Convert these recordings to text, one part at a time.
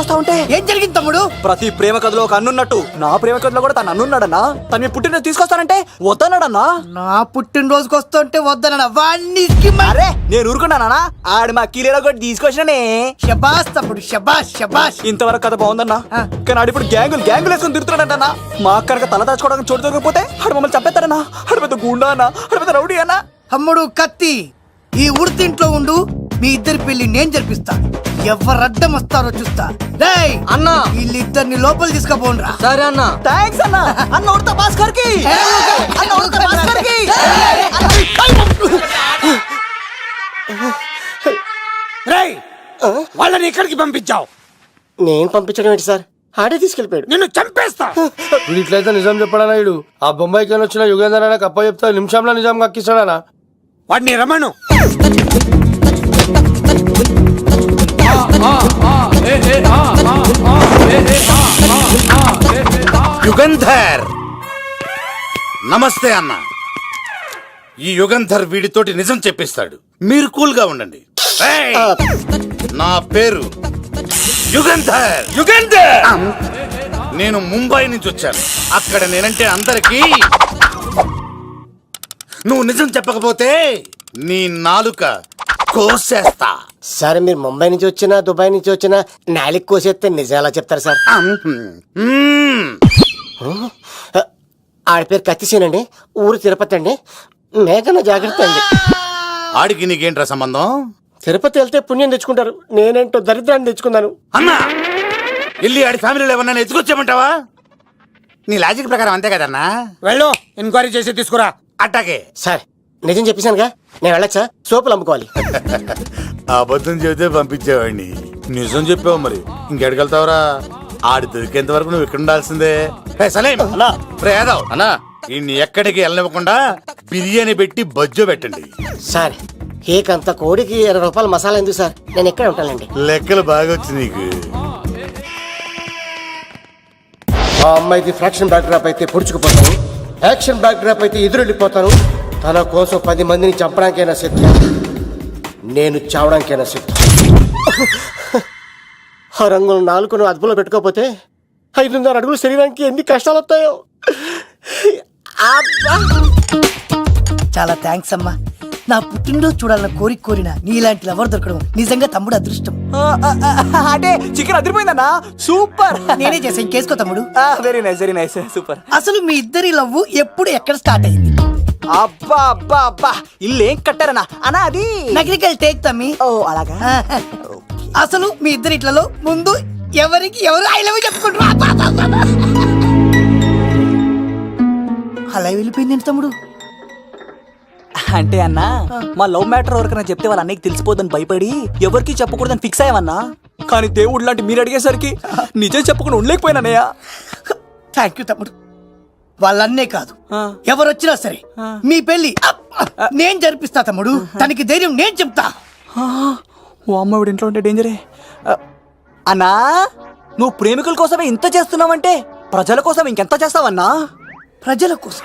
వస్తా ఉంటే ఏం జరిగింది తమ్ముడు? ప్రతి ప్రేమ కథలో ఒక అన్నున్నట్టు. నా ప్రేమ కథలో కూడా తను అన్నున్నాడన్నా? తను మీ పుట్టిన తీసుకొస్తానంటే వద్దన్నాడన్నా? నా పుట్టినరోజుకి వస్తుంటే వద్దన వాణ్ణి అరే నేను ఊరుకున్నానా ఆడు మా కీలేలో కూడా తీసుకొచ్చిననే. షబాష్ తమ్ముడు షబాష్ షబాష్ ఇంతవరకు కథ బాగుందన్నా. కానీ ఆడు ఇప్పుడు గ్యాంగులు గ్యాంగులు వేసుకొని తిరుగుతున్నాడంటన్నా. మా అక్కడికి తల దాచుకోవడానికి చోటు దొరకపోతే ఆడు మమ్మల్ని చంపేస్తాడన్నా. ఆడు పెద్ద గుండా అన్న. ఆడు పెద్ద రౌడీ అన్నా. తమ్ముడు కత్తి ఈ ఉడితింట్లో ఉండు. మీ ఇద్దరి పెళ్ళి నేను జరిపిస్తా ఎవరు అడ్డం వస్తారో చూస్తా. రేయ్ అన్నా. వీళ్ళిద్దరిని లోపల తీసుకుపోండ్రా. సరే అన్న. థ్యాంక్స్ అన్న. అన్న ఉడత భాస్కర్కి అన్న ఉడత భాస్కర్కి రేయ్ వాళ్ళని ఎక్కడికి పంపించావు. నేను పంపించడం ఏంటి సార్? ఆడే తీసుకెళ్ళిపోయాడు. నిన్ను చంపేస్తా. వీడు ఇట్లయితే నిజం చెప్పడానా వీడు ఆ బొంబాయికి వచ్చిన యుగేందర్ అన్న కప్ప చెప్తా నిమిషంలో నిజం కక్కిస్తాడానా వాడిని రమణు యుగంధర్. నమస్తే అన్న. ఈ యుగంధర్ వీడితోటి నిజం చెప్పిస్తాడు. మీరు కూల్గా ఉండండి! నా పేరు యుగంధర్. యుగంధర్! నేను ముంబై నుంచి వచ్చాను. అక్కడ నేనంటే అందరికీ నువ్వు నిజం చెప్పకపోతే నీ నాలుక కోసేస్తా. సార్ మీరు ముంబై నుంచి వచ్చినా దుబాయ్ నుంచి వచ్చినా నాలిక్ కోసేస్తే నిజాలా చెప్తారు సార్. ఆడ పేరు కత్తిసేనండి ఊరు తిరుపతి అండి. మేఘన జాగ్రత్త అండి. ఆడికి నీకేంట్రా సంబంధం? తిరుపతి వెళ్తే పుణ్యం తెచ్చుకుంటారు. నేనేంటో దరిద్రాన్ని తెచ్చుకున్నాను అన్నా! వెళ్ళి ఆడి ఫ్యామిలీలో ఎవరన్నా ఎత్తుకొచ్చామంటావా నీ లాజిక్ ప్రకారం అంతే కదన్నా? వెళ్ళు ఎంక్వైరీ చేసి తీసుకురా. అట్టాకే. సార్ నిజం చెప్పేశానుగా. నేను వెళ్ళచ్చా? సోపులు అమ్ముకోవాలి. అబద్ధం చెబితే పంపించేవాడిని. నిజం చెప్పావు మరి. ఇంకెడగలుగుతావురా ఆడి దొరికేంత వరకు నువ్వు ఇక్కడ ఉండాల్సిందే. సలేం! అన్నా! ఇన్ని ఎక్కడికి వెళ్ళనివ్వకుండా బిర్యానీ పెట్టి బజ్జో పెట్టండి. సార్ కేక్ అంత కోడికి ఇరవై రూపాయల మసాలా ఎందుకు సార్? నేను ఎక్కడ ఉంటానండి? లెక్కలు బాగా వచ్చి నీకు. ఆ అమ్మాయిది ఫ్రాక్షన్ బ్యాక్ డ్రాప్ అయితే పొడుచుకుపోతాను. యాక్షన్ బ్యాక్ డ్రాప్ అయితే ఎదురెళ్ళిపోతాను. తన కోసం పది మందిని చంపడానికైనా సిద్ధం. నేను చావడానికైనా సిద్ధం. ఆ రంగులు నాలుగును అదుపులో పెట్టుకోకపోతే ఐదున్నర అడుగులు శరీరానికి ఎన్ని కష్టాలు వస్తాయో అబ్బా! చాలా థ్యాంక్స్ అమ్మా. నా పుట్టినరోజు చూడాలన్న కోరిక కోరిన నీలాంటి లవర్ దొరకడం నిజంగా తమ్ముడు అదృష్టం. అంటే చికెన్ అదిరిపోయిందన్నా? సూపర్! నేనే చేసా ఇంకేసుకో తమ్ముడు. Very nice very nice super అసలు మీ ఇద్దరి లవ్ ఎప్పుడు ఎక్కడ స్టార్ట్ అయింది? అబ్బా అబ్బా అబ్బా. ఇల్లు ఏం కట్టారన్నా అన్నా అది నగరికల్ టేక్ తమ్మి. ఓ అలాగా? అసలు మీ ఇద్దరి ఇట్లలో ముందు ఎవరికి ఎవరు ఐ లవ్ చెప్పుకుంటారు? అలా వెళ్ళిపోయింది ఏంటి తమ్ముడు? అంటే అన్నా మా లవ్ మ్యాటర్ ఎవరికైనా చెప్తే వాళ్ళ అన్నయ్యకి తెలిసిపోదని భయపడి ఎవరికి చెప్పకూడదని ఫిక్స్ అయ్యామన్నా కానీ దేవుడు లాంటి మీరు అడిగేసరికి నిజం చెప్పకుండా ఉండలేకపోయినానయ్యా థ్యాంక్ యూ తమ్ముడు. వాళ్ళన్నే కాదు. ఆ. ఎవరు వచ్చినా సరే మీ పెళ్ళి! నేను జరిపిస్తా తమ్ముడు. తనకి ధైర్యం నేను చెప్తా. ఓ అమ్మ వీడి ఇంట్లో ఉంటే డేంజరే. అన్నా నువ్వు ప్రేమికుల కోసమే ఇంత చేస్తున్నావంటే ప్రజల కోసం ఇంకెంత చేస్తావన్నా? ప్రజల కోసం.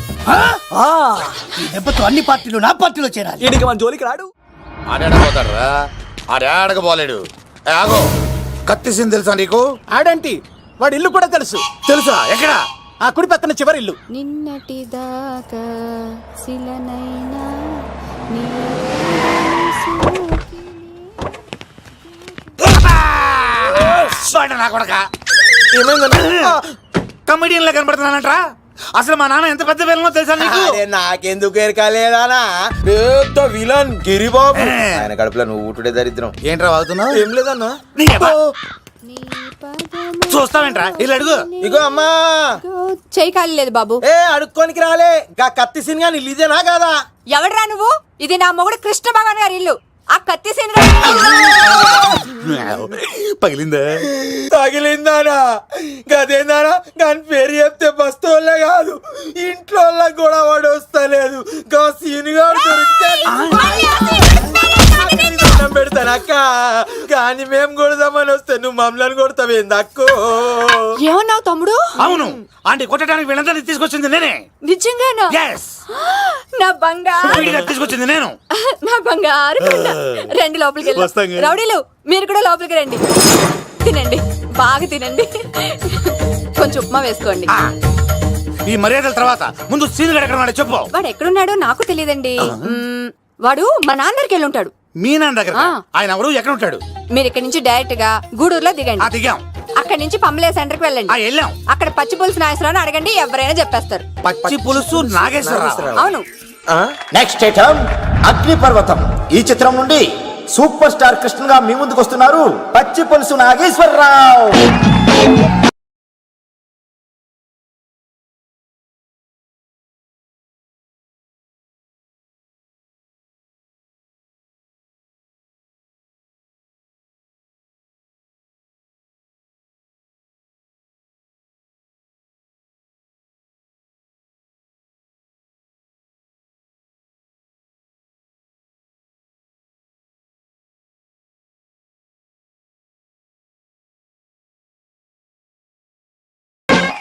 ఆ? ఈ దెబ్బతో అన్ని పార్టీలు నా పార్టీలో చేరాలి. ఈడికి మన జోలికి రాడు? ఆడాడపోతాడురా ఆడాడకపోలేడు ఏ, ఆగో. కత్తిసింది తెలుసా నీకు? ఆడంటి? వాడి ఇల్లు కూడా తెలుసు. తెలుసా? ఎక్కడ? ఆ కుడి పక్కన చివరి ఇల్లు. నిన్నటి దాకా శిలనైనా వాడు నా కొడక. కమెడియన్ లా కనబడుతున్నానంట్రా. అసలు మా నాన్న ఎంత పెద్ద విలనో తెలుసా నీకు? నాకెందుకు ఎరకాలేదానా పెద్ద విలన్ గిరిబాబు. ఆయన కడుపులో నువ్వు ఊటుడే దరిద్రం. ఏంట్రా వాగుతున్నావు? ఏం లేదన్నా? నీ అబ్బ. చూస్తావేంట్రా? ఇల్లు అడుగు. ఇగో అమ్మా. చేయి ఖాళీ లేదు బాబు. ఏ అడుక్కోనికి రాలే. గా కత్తి సినిగా నీళ్ళు ఇదేనా కాదా? ఎవడరా నువ్వు? ఇది నా మొగుడు కృష్ణ భగవాన్ గారి ఇల్లు. ఆ కత్తి పగిలిందా? తగిలిందానా గదేందానా? దాని పేరు చెప్తే బస్తోళ్ళే కాదు. ఇంట్లో కూడా వాడు వస్తలేదు. గా సీనుగాడు దొరికితే దండం పెడతాను అక్క కానీ మేము కొడదామని వస్తే నువ్వు మమ్మల్ని కొడతావేంది అక్కో ఏమన్నావు తమ్ముడు? అవును. ఆంటీ కొట్టడానికి వీళ్ళందరినీ తీసుకొచ్చింది నేనే. నిజంగానా? ఎస్ నా బంగారు. తీసుకొచ్చింది నేను. నా బంగారు. రండి లోపలికి కానీ. రౌడీలు మీరు కూడా లోపలికి రండి. తినండి. బాగా తినండి. కొంచెం ఉప్మా వేసుకోండి. ఈ మర్యాదల తర్వాత ముందు సీన్ ఎక్కడ ఉన్నాడో చెప్పు. వాడు ఎక్కడున్నాడో నాకు తెలియదండి. వాడు మా నాన్న దగ్గరికి వెళ్ళి ఉంటాడు. మీ నాన్న దగ్గర. ఆయన ఎవరు ఎక్కడ ఉంటాడు మీరు ఇక్కడ నుంచి డైరెక్ట్గా గూడూరులో ఆ దిగండి దిగాం. అక్కడ నుంచి పంబలే సెంటర్కి ఆ వెళ్ళండి వెళ్ళాం. అక్కడ పచ్చి పులుసు నాయసరావు అడగండి ఎవరైనా చెప్పేస్తారు. పచ్చి పులుసు నాగేశ్వరరావు. అవును. నెక్స్ట్ ఐటమ్ అగ్నిపర్వతం. ఈ చిత్రం నుండి సూపర్ స్టార్ కృష్ణగా మీ ముందుకు వస్తున్నారు పచ్చి పులుసు నాగేశ్వరరావు.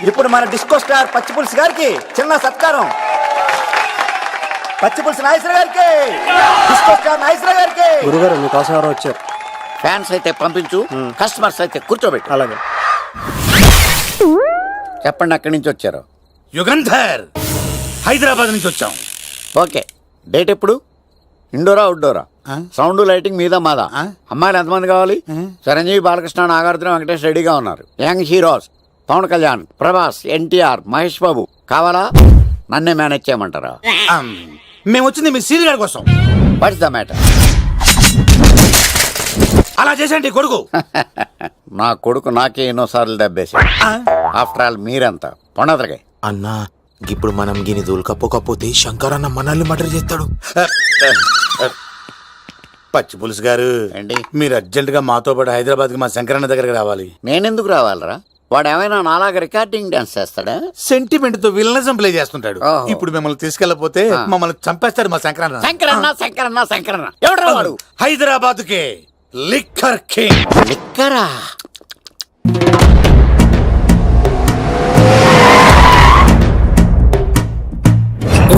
ఇప్పుడు మన డిస్కో స్టార్ పచ్చి పులుసు గారికి చిన్న సత్కారం. పచ్చి పులుసు నాగేశ్వర గారికి డిస్కో స్టార్ నాగేశ్వర గారికి. గురుగారు మీకోసం ఎవరో వచ్చారు ఫ్యాన్స్ అయితే పంపించు కస్టమర్స్ అయితే కూర్చోబెట్టు. అలాగే. చెప్పండి అక్కడి నుంచి వచ్చారు? యుగంధర్ హైదరాబాద్ నుంచి వచ్చాం. ఓకే. డేట్ ఎప్పుడు? ఇండోరా అవుట్డోరా? సౌండ్ లైటింగ్ మీద మాదా? అమ్మాయిలు ఎంతమంది కావాలి? చిరంజీవి బాలకృష్ణ నాగార్జున వెంకటేష్ రెడీగా ఉన్నారు. Young heroes. పవన్ కళ్యాణ్ ప్రభాస్ ఎన్టీఆర్ మహేష్ బాబు కావాలా? నన్నే మేనేజ్ చేయమంటారా? మేము వచ్చింది మీ సీన్ గారి కోసం వాట్స్ ద మ్యాటర్ అలా చేసేయండి కొడుకు. నా కొడుకు నాకే ఎన్నోసార్లు దెబ్బేసి ఆఫ్టర్ ఆల్ మీరంతా? పొండదరగా అన్నా ఇప్పుడు మనం గిని దూలకపోకపోతే శంకర్ అన్న మనల్ని మర్డర్ చేస్తాడు. పచ్చి పులుసు గారు ఏంటి? మీరు అర్జెంట్గా మాతో పాటు హైదరాబాద్కి మా శంకరన్న దగ్గరికి రావాలి. నేనెందుకు రావాలరా? వాడు ఏమైనా నాలాగ రికార్డింగ్ డాన్స్ చేస్తాడా? సెంటిమెంట్తో విలనిజం ప్లే చేస్తుంటాడు. ఇప్పుడు మిమ్మల్ని తీసుకెళ్ళపోతే మమ్మల్ని చంపేస్తాడు మా శంకరన్న. శంకరన్న శంకరన్న శంకరన్న. ఎవడు హైదరాబాద్ కే లిక్కర్ కింగ్. లిక్కరా?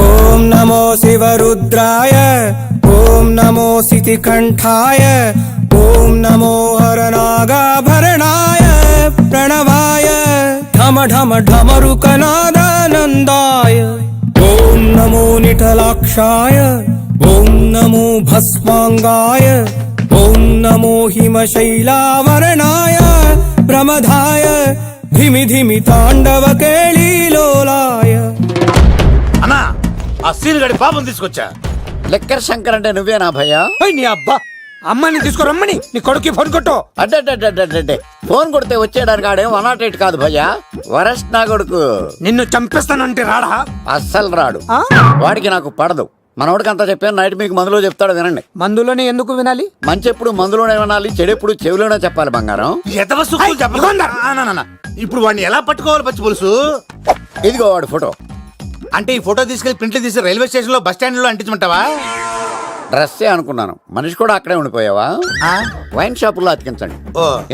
ఓం నమో శివరుద్రాయ ఓం నమో సితికంఠాయ ఓం నమో హరనాగాభరణాయ. प्रणवाय ढम ढम ढमरुकनादानन्दाय ॐ नमो निटलाक्षाय ॐ नमो भस्माङ्गाय ॐ नमो हिमशैलावरणाय प्रमदाय धिमि धिमि ताण्डवकेळीलोलाय అన్నా ఆ సీన్ గడి పాపం తీసుకొచ్చా లిక్కర్ శంకర్ అంటే నువ్వేనా భయ్యా ఓయ్ నీ అబ్బా అమ్మని తీసుకురమ్మని నీ కొడుకు ఫోన్ కొట్టు. అడ్డే ఫోన్ కొడితే వచ్చేయడానికి ఆడేం వన్ నాట్ ఎయిట్ కాదు భయ్యా. వరస్ట్ నా కొడుకు. నిన్ను చంపేస్తానంటే రాడా? అస్సలు రాడు. వాడికి నాకు పడదు. మనోడికి అంతా చెప్పాను నైట్ మీకు మందులో చెప్తాడు వినండి. మందులోనే ఎందుకు వినాలి? మంచి ఎప్పుడు మందులోనే వినాలి చెడు ఎప్పుడు చెవిలోనే చెప్పాలి బంగారం. ఇప్పుడు వాడిని ఎలా పట్టుకోవాలి పచ్చి పులుసు? ఇదిగో వాడు ఫోటో. అంటే ఈ ఫోటో తీసుకెళ్ళి ప్రింట్లు తీసి రైల్వే స్టేషన్లో బస్ స్టాండ్లో అంటించమంటావా? డ్రెస్సే అనుకున్నాను. మనిషి కూడా అక్కడే ఉండిపోయావా? వైన్ షాపుల్లో అతికించండి.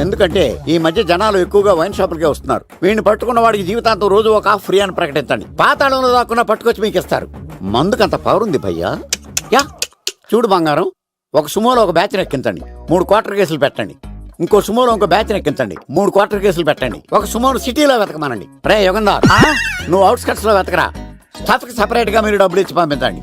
ఎందుకంటే ఈ మధ్య జనాలు ఎక్కువగా వైన్ షాపులకే వస్తున్నారు. వీడిని పట్టుకున్న వాడికి జీవితాంతం రోజు ఒక ఫ్రీ అని ప్రకటించండి. పాతాళంలో దాక్కున్నా పట్టుకొచ్చి మీకు ఇస్తారు. మందుకంత పవర్ ఉంది భయ్యా. యా చూడు బంగారం. ఒక సుమోలో ఒక బ్యాచ్ ఎక్కించండి. మూడు క్వార్టర్ కేసులు పెట్టండి. ఇంకో సుమోలో ఇంకో బ్యాచ్ ఎక్కించండి. మూడు క్వార్టర్ కేసులు పెట్టండి. ఒక సుమోను సిటీలో వెతకమానండి. రే యుగంధర్ నువ్వు అవుట్స్కట్స్లో వెతకరా. స్టాఫ్కి సెపరేట్గా మీరు డబ్బులు ఇచ్చి పంపించండి.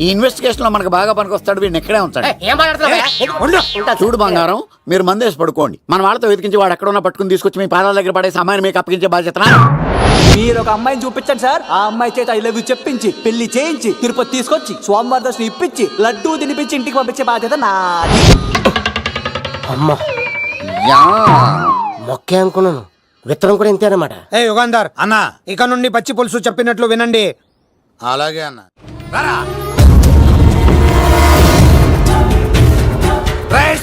ఈ ఇన్వెస్టిగేషన్లో మనకు బాగా పనికొస్తాడు వీడిని ఇక్కడే ఉంచండి. ఏం చూడు బంగారం మీరు మందేసి పడుకోండి. మన వాళ్ళతో వెతికించి వాడు ఎక్కడ ఉన్నా పట్టుకుని తీసుకొచ్చి మీ పాదాల దగ్గర పడేసి అమ్మాయిని మీకు అప్పగించే బాధ్యత మీరు ఒక అమ్మాయిని చూపించండి సార్. ఆ అమ్మాయి చేత ఐ లవ్ యూ చెప్పించి పెళ్ళి చేయించి తిరుపతి తీసుకొచ్చి స్వామివారి దర్శనం ఇప్పించి లడ్డూ తినిపించి ఇంటికి పంపించే బాధ్యత నాది. అమ్మ. యా. మొక్కే అనుకున్నాను. విత్తనం కూడా ఇంతే అన్నమాట. ఏ యుగాంధర్ అన్నా ఇక నుండి పచ్చి పులుసు చెప్పినట్లు వినండి. అలాగే అన్న.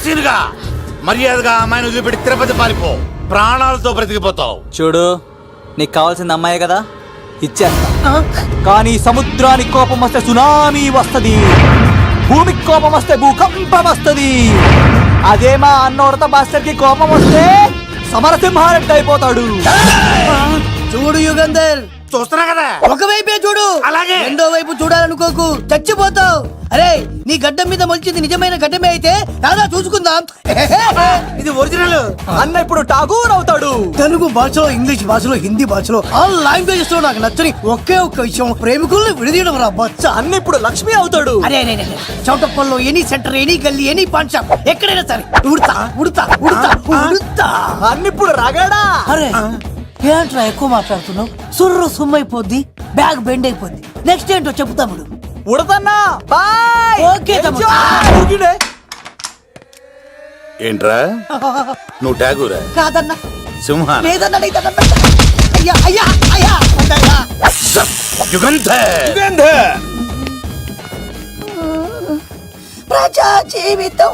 సీనుగా మర్యాదగా ఆ అమ్మాయిని వదిలిపెట్టి తిరుపతి పారిపో. ప్రాణాలతో బ్రతికిపోతావు. చూడు నీకు కావాల్సింది అమ్మాయే కదా? ఇచ్చేస్తా. కానీ సముద్రానికి కోపం వస్తే సునామీ వస్తది. భూమికి కోపం వస్తే భూకంపం వస్తది. అదే మా అన్నోడత మాస్టర్కి కోపం వస్తే సమరసింహారెడ్డి అయిపోతాడు. చూడు యుగంధర్ చూస్తున్నా కదా? ఒకవైపే చూడు. అలాగే. రెండో వైపు చూడాలనుకోకు. చచ్చిపోతావు. అరే నీ గడ్డం మీద మొలిచింది నిజమైన గడ్డమే అయితే రాదా చూసుకుందాం. ఇది ఒరిజినల్ అన్న ఇప్పుడు ఠాగూర్ అవుతాడు. తెలుగు భాషలో ఇంగ్లీష్ భాషలో హిందీ భాషలో ఆల్ లాంగ్వేజెస్లో నాకు నచ్చని ఒకే ఒక్క విషయం. ప్రేమికుల్ని విడదీయడం రా బచ్చ. అన్న ఇప్పుడు లక్ష్మి అవుతాడు. అరే అరే అరే చౌటప్పల్లో ఎనీ సెంటర్ ఎనీ గల్లీ ఎనీ పాన్ షాప్ ఎక్కడైనా సరే. ఉడతా ఉడతా ఉడతా ఉడతా. అన్న ఇప్పుడు రగడా? అరే ఏంట్రా ఎక్కువ మాట్లాడుతున్నావు? సుర్రు సుమ్మైపోద్ది బ్యాగ్ బెండ్ అయిపోద్ది నెక్స్ట్ ఏంటో చెప్పు తమ్ముడు. ఉడతన్నా? బాయ్! ఓకే తమ్ముడు. ఊరికినే. ఏంట్రా? నువ్వు ఠాగూరా కాదన్నా. సింహాన? లేదన్నా లేదన్నా అయ్యా అయ్యా అయ్యా. వద్దయ్యా. యుగంధర్! ప్రజా జీవితం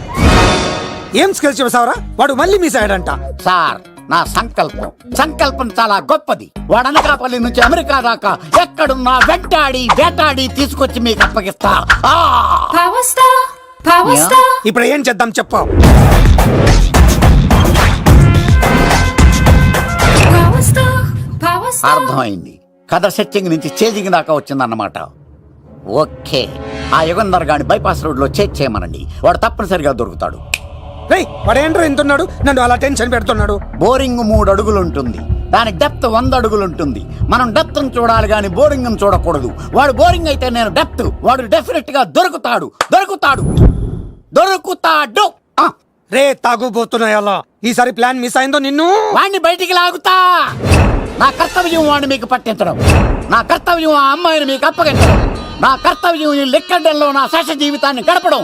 ఏం స్కిల్స్ చెప్పావురా వాడు మళ్ళీ మిస్ అయ్యాడంట. సార్ నా సంకల్పం. సంకల్పం చాలా గొప్పది. వాడనకాపల్లి నుంచి అమెరికా దాకా ఎక్కడున్నా వెంటాడి వేటాడి తీసుకొచ్చి మీకు అప్పగిస్తా. ఆ! ఇప్పుడు ఏం చేద్దాం చెప్పు. అర్థమైంది. కథ సెట్టింగ్ నుంచి చేజింగ్ దాకా వచ్చిందన్నమాట. ఓకే. ఆ యుగంధర్ గాని బైపాస్ రోడ్లో చేజ్ చేయమనండి వాడు తప్పనిసరిగా దొరుకుతాడు. రేయ్ ఏంట్రా ఎంతున్నాడు నన్ను అలా టెన్షన్ పెడుతున్నాడు. బోరింగ్ మూడు అడుగులు ఉంటుంది దానికి డెప్త్ వంద అడుగులు ఉంటుంది మనం డెప్త్ చూడాలి కానీ బోరింగ్ చూడకూడదు. వాడు బోరింగ్ అయితే నేను డెప్త్. వాడు డెఫినెట్గా దొరుకుతాడు. దొరుకుతాడు. దొరుకుతాడు రే తాగుబోతున్నాయి అలా. ఈసారి ప్లాన్ మిస్ అయిందో నిన్ను? వాణ్ణి బయటికి లాగుతా. నా కర్తవ్యం వాడిని మీకు పట్టించడం. నా కర్తవ్యం ఆ అమ్మాయిని మీకు అప్పగించడం. నా కర్తవ్యం ఈ లెక్కడ్డంలో నా శేష జీవితాన్ని గడపడం.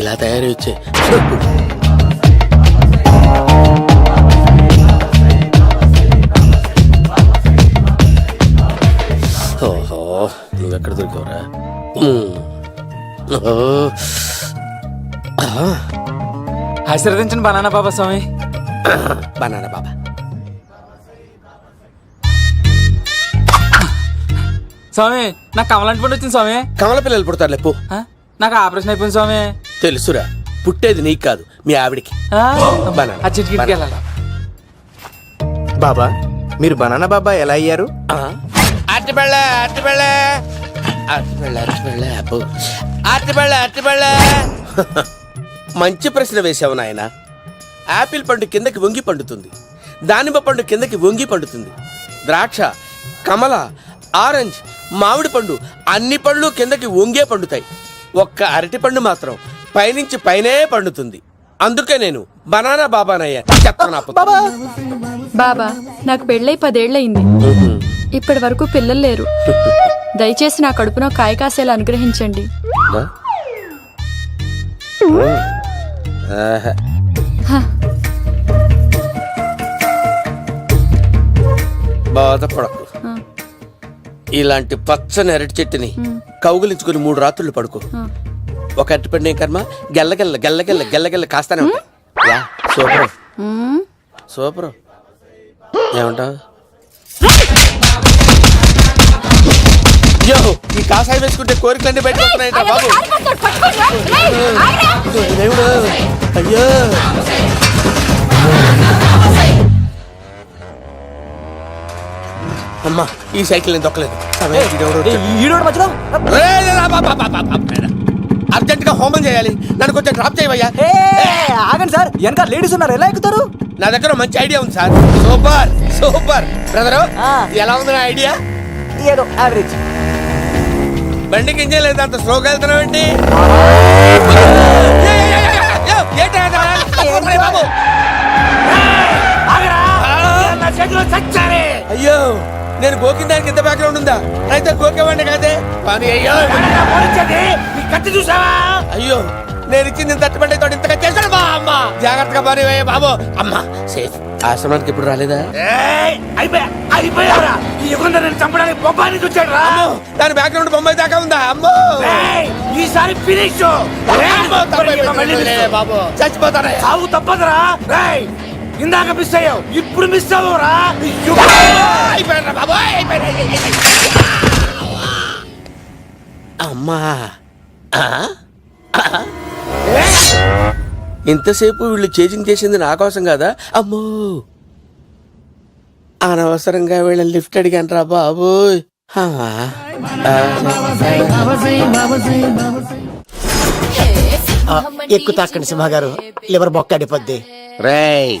ఇలా తయారీ వచ్చే ఓహో నువ్వెక్కడ దొరికావురా. ఆశీర్వదించండి బనానా బాబా స్వామి. బనానా బాబా. స్వామి నాకు కమలాంటి పండు వచ్చింది స్వామి. కమల పిల్లలు పుడతారు లేపు? నాకు ఆపరేషన్ అయిపోయింది స్వామి. తెలుసురా పుట్టేది నీకు కాదు మీ ఆవిడికి? బనానా. బాబా మీరు బనానా బాబా ఎలా అయ్యారు? అట్టిబెళ్ళ అట్టిబెళ్ళ అరటిపళ్ళ. అరటిపళ్ళ అబ్బో. అరటిపళ్ళ అరటిపళ్ళ. మంచి ప్రశ్న వేశావు నాయన. యాపిల్ పండు కిందకి వంగి పండుతుంది. దానిమ్మ పండు కిందకి వంగి పండుతుంది. ద్రాక్ష కమల ఆరెంజ్ మామిడి పండు అన్ని పళ్ళు కిందకి వంగే పండుతాయి. ఒక్క అరటి పండు మాత్రం పైనుంచి పైనే పండుతుంది. అందుకే నేను బనానా బాబానయ్యా చెప్తాను. బాబా! నాకు పెళ్ళై పదేళ్ళయింది ఇప్పటి వరకు పిల్లలు లేరు. దయచేసి నా కడుపునో కాయ కాసేలా అనుగ్రహించండి. బాధపడకు. ఇలాంటి పచ్చని అరటి చెట్టుని కౌగులించుకుని మూడు రాత్రులు పడుకో. ఒక అరటి పండు ఏం కర్మ? గెల్లగెల్ల గెల్లగెల్ల గెల్లగెల్ల కాస్తానే ఉంటాయి. Yeah super. సూపర్. ఏమంటావు? యో ఈ కాసాయి వేసుకుంటే కోరికలన్నీ వస్తున్నాయంట బాబు. దేవుడు అయ్యో. అమ్మా ఈ సైకిల్ నేను దొక్కలేదు. ఈడోడు మధ్యలో. అర్జెంట్గా హోమం చేయాలి. నన్ను కొంచెం డ్రాప్ చేయవయ్యా. ఆగండి సార్. వెనక లేడీస్ ఉన్నారు. ఎలా ఎక్కుతారు? నా దగ్గర మంచి ఐడియా ఉంది సార్. Super super. బ్రదరు. ఎలా ఉంది నా ఐడియా? ఏదో యావరేజ్. బండికి ఇంజన్ లేదు అంత స్లోగా బాబు. అయ్యో. నేను గోకిన దానికి ఇంత బ్యాక్గ్రౌండ్ ఉందా? అయితే గోకేవాడిని కాదే. కానీ అయ్యో. కత్తి చూసావా? అయ్యో నేను ఇచ్చింది తట్టుబడి తోడు ఇంతగా చేశాడు బా అమ్మ. జాగ్రత్తగా పని బాబు. అమ్మ సేఫ్. ఆశ్రమానికి ఇప్పుడు రాలేదా? అయిపోయారా ఈ యుగంలో నేను చంపడానికి బొబ్బాని చూచాడు రా. అమ్మో దాని బ్యాక్గ్రౌండ్ బొమ్మాయి దాకా ఉందా? అమ్మో. ఈసారి ఫినిష్. బాబు. చచ్చిపోతానే సాగు తప్పదురా. రేయ్ ఇందాక మిస్ అయ్యావు. ఇప్పుడు మిస్ అవ్వరా అమ్మా? ఇంతసేపు వీళ్ళు చేజింగ్ చేసింది నా కోసం కదా? అమ్మో. అనవసరంగా వీళ్ళని లిఫ్ట్ అడిగాను రా బాబు. ఎక్కు తాకండి సింహ గారు లివర్ బొక్క అడిపోద్ది. రేయ్.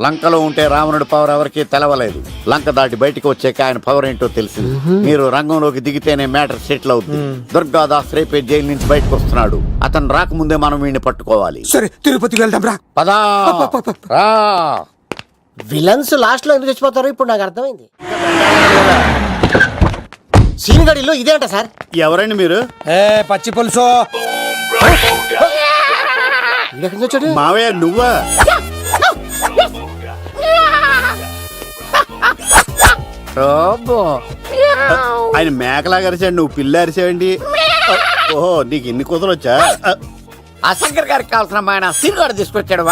లంకలో ఉంటే రావణుడి పవర్ ఎవరికి తెలవలేదు. లంక దాటి బయటికి వచ్చాక ఆయన పవర్ ఏంటో తెలిసింది. మీరు రంగంలోకి దిగితేనే మ్యాటర్ సెటిల్ అవుతుంది దుర్గాదాస్ రేపే జైలు నుంచి బయటకు వస్తున్నాడు. అతను రాకముందే మనం వీడిని పట్టుకోవాలి. సరే తిరుపతికి వెళ్దాం రా. పదా. రా. విలన్స్ లాస్ట్లో ఎందుకు చచ్చిపోతారో ఇప్పుడు నాకు అర్థమైంది. సీనిగడిలో ఇదే అంట సార్. ఎవరండి మీరు? ఏ పచ్చి పులుసు. మావయ్య నువ్వా? ఆయన మేకలాగా అరిచాడు నువ్వు పిల్ల అరిచావండి ఓహో నీకు ఇన్ని కుదరొచ్చా ఆ శంకర్ గారికి కావాల్సిన అమ్మాయి సీనుగాడు తీసుకొచ్చాడు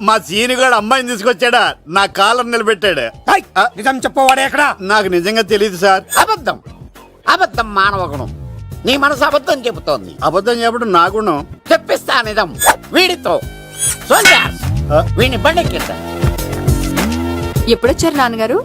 మా సీనుగాడు అమ్మాయిని తీసుకొచ్చాడా? నా కాలర్ నిలబెట్టాడు. నిజం చెప్పవాడే ఎక్కడ? నాకు నిజంగా తెలియదు సార్. అబద్ధం. అబద్ధం మానవ గుణం. నీ మనసు అబద్ధం చెబుతోంది. అబద్ధం చెప్పడం నా గుణం. చెప్పిస్తా నిజం. వీడితో. సోల్జర్స్ వీడిని బండెక్కిస్తా ఎప్పుడొచ్చారు నాన్నగారు?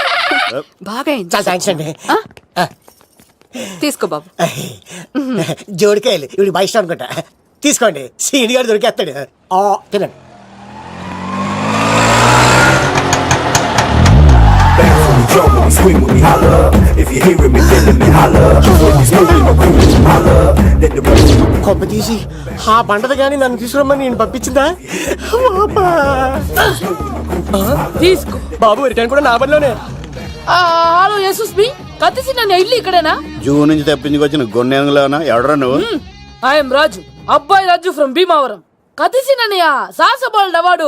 బాగా. చాలా థ్యాంక్స్ అండి? తీసుకో బాబు. జోడికాయలు ఇవి బాగా ఇష్టం అనుకుంటా. తీసుకోండి. సీని గారు దొరికేస్తాడు. తినండి. కొమ్మ తీసి ఆ పంటది కానీ నన్ను తీసుకురమ్మని నేను పంపించిందా. తీసుకో. బాబు రిటర్న్ కూడా నా పనిలోనే హలో యేసుస్ బి. కత్తిసి నన్ను ఇల్లు ఇక్కడేనా? జూ నుంచి తప్పించుకొచ్చిన గొన్నెంగులోనా ఎవడరా నువ్వు? I am Raju. అబ్బాయి రాజు ఫ్రమ్ భీమావరం. కత్తిసి నన్నయ్య సాహసబాలుడు అవార్డు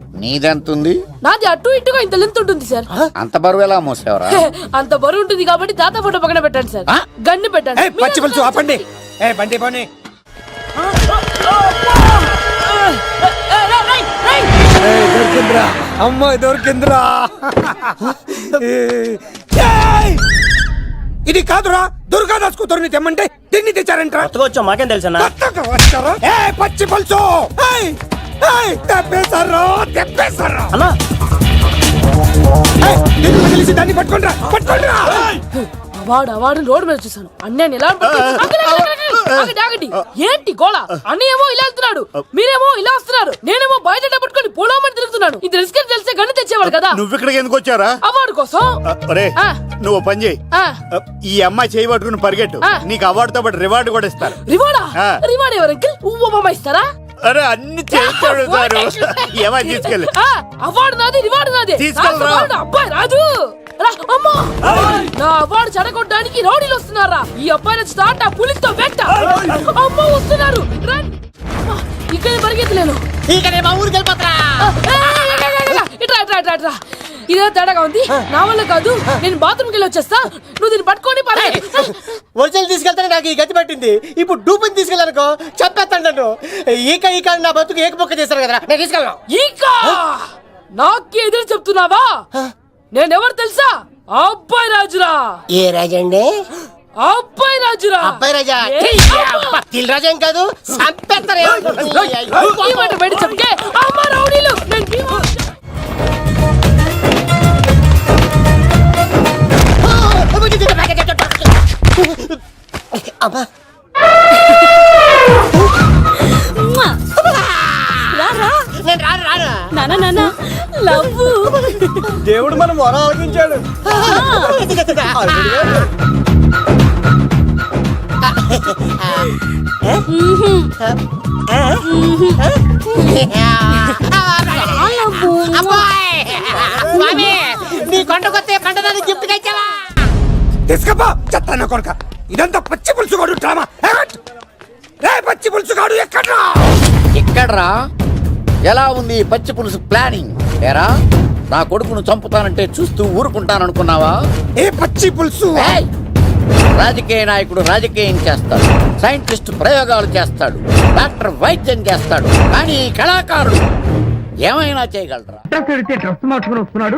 నీదెంతుంది? నాది అటు ఇటుగా ఇంత లెంత్ ఉంటుంది సార్ అంత బరువు ఎలా మోసేవరా? అంత బరువు ఉంటుంది కాబట్టి తాత ఫోటో పక్కన పెట్టండి సార్? గన్ను పెట్టండి పచ్చి పులుసు ఆపండి. ఏ బండి పోనీ. దొరికిందిరా. అమ్మాయి దొరికిందిరా. ఏయ్! ఇది కాదురా. దుర్గాదాస్ కూతురుని తెమ్మంటే దీన్ని తెచ్చారంట్రా. వచ్చా మాకేం తెలుసన్నా? కొత్తగా వచ్చారా? ఏ పచ్చి పులుసు! ఏయ్! తెప్పేశారు? తెప్పేశారు! దీన్ని వాడు వాడు రోడ్డు మీద చూసాను అన్నయ్య ఉంటుంది? ఆగండి. ఏంటి గోళ? అన్నయ్య ఏమో ఇలా వెళ్తున్నాడు మీరేమో ఇలా వస్తున్నారు. నేనేమో బయట పట్టుకొని పొలమని తిరుగుతున్నాను. ఇది రిస్క్ అని తెలిస్తే గన్ను తెచ్చేవాడు కదా. నువ్వు ఇక్కడికి ఎందుకు వచ్చారా అవార్డు కోసం. నువ్వు పని చేయి. ఈ అమ్మాయి చేయి పట్టుకుని పరిగెట్టు. నీకు అవార్డుతో పాటు రివార్డు కూడా ఇస్తారు. రివార్డా. రివార్డ్ ఎవరు అంకిల్? ఇస్తారా? అరే అన్ని చేస్తాడు సారు ఏమై తీసుకెళ్ళి ఆ, అవార్డు నాది రివార్డు నాది తీసుకెళ్ళరా. అబ్బాయి రాజు అమ్మా నా అవార్డు చెడగొట్టడానికి రౌడీలు వస్తున్నారా ఈ అబ్బాయి వచ్చి తాట పులితో వెంట అమ్మ వస్తున్నారు రండి ఇక్కడ పరిగెత్తలేను ఇక మా ఊరికి వెళ్ళిపోతా ఆ, ఇట్రా ఇట్రా ఇట్రా ఇట్రా ఇదే తేడాగా ఉంది నా వల్ల కాదు. నేను బాత్రూమ్కి వెళ్ళి వచ్చేస్తా. నువ్వు దీన్ని పట్టుకొని పరిగెత్తు. ఒరిజినల్ తీసుకెళ్తానే నాకు ఈ గతి పట్టింది. ఇప్పుడు డూపుని తీసుకెళ్ళానుకో చెప్పేస్తాను నన్ను. ఈక ఈక అని నా బతుకు ఏకపొక్క చేశారు కదా నేను తీసుకెళ్ళను. ఇంకా నాకే ఎదురు చెప్తున్నావా? నేనెవరు తెలుసా? అబ్బాయి రాజురా. ఏ రాజండి అబ్బాయి రాజురా. అబ్బాయి రాజా. తిల్ రాజా ఏం కాదు? మాట బయట చెప్తే అమ్మ రౌడీలు! నేను అమ్మా. నేను రాను రాను నానా నానా లవ్ దేవుడు మనం మొర ఆలకించాడు నీ కొండకొస్తే పంటదాన్ని గిఫ్ట్ ఇచ్చావా? తీసుకపో చెత్తాన కొడుక. ఇదంతా పచ్చి పులుసు కాడు డ్రామా? రే పచ్చి పులుసు కాడు ఎక్కడ్రా? ఇక్కడ్రా ఎలా ఉంది ఈ పచ్చి పులుసు ప్లానింగ్? ఏరా నా కొడుకును చంపుతానంటే చూస్తూ ఊరుకుంటాననుకున్నావా? ఏ పచ్చి పులుసు? ఏయ్! రాజకీయ నాయకుడు రాజకీయం చేస్తాడు. సైంటిస్ట్ ప్రయోగాలు చేస్తాడు. డాక్టర్ వైద్యం చేస్తాడు. కానీ ఈ కళాకారుడు ఏమైనా చేయగలరా? డ్రెస్ మార్చుకుని వస్తున్నాడు.